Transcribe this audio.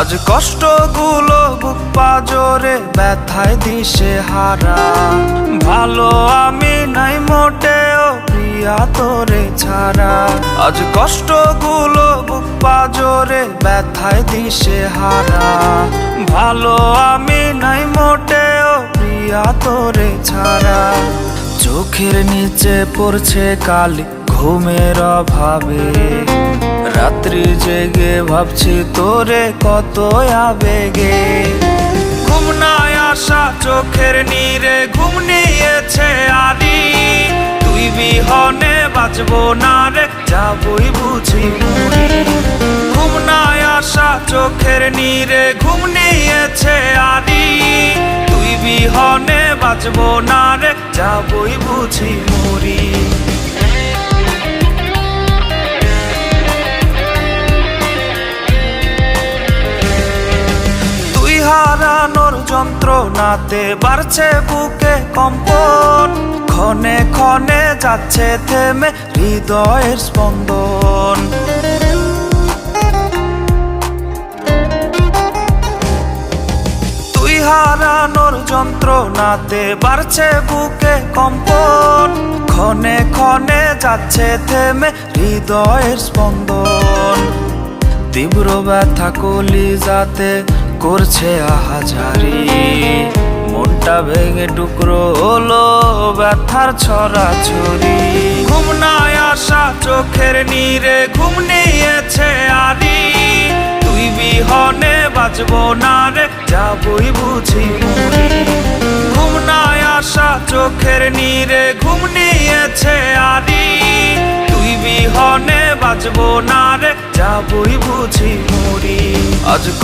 আজ কষ্টগুলো বুক পাজরে ব্যথায় দিশে হারা। ভালো আমি নাই মোটেও প্রিয়া তোরে ছাড়া। আজ কষ্টগুলো বুক পাজরে ব্যথায় দিশে হারা। ভালো আমি নাই মোটেও প্রিয়া তোরে ছাড়া। চোখের নিচে পড়ছে কালি ঘুমের অভাবে। রাত্রি জেগে ভাবছি তোরে কত আবেগে। ঘুম নাই আসা চোখের নীরে ঘুম নিয়েছে আরি। তুই বিহনে বাঁচবো না রে, যাবই বুঝি। মরি ঘুম নাই আসা চোখের নীরে ঘুম নিয়েছে আরি। তুই বিহনে বাঁচবো না রে, যাবই বুঝি। যন্ত্রণাতে বাড়ছে বুকে কম্পন। ক্ষণে ক্ষণে যাচ্ছে থেমে হৃদয়ের স্পন্দন। তুই হারানোর যন্ত্রণাতে বাড়ছে বুকে কম্পন। ক্ষণে ক্ষণে যাচ্ছে থেমে হৃদয়ের স্পন্দন। তীব্র ব্যথা কলি যাতে করছে আহাজারি। মনটা ভেঙে টুকরো হলো ব্যথার ছড়া ছড়ি ঘুম নাই আসা চোখের নীরে ঘুম নিয়েছে আরি। তুই বিহনে বাঁচবো না রে, যাবই বুঝি মরি ঘুম নাই আসা চোখের নীরে ঘুম নিয়েছে আরি। তুই বিহনে বাঁচবো না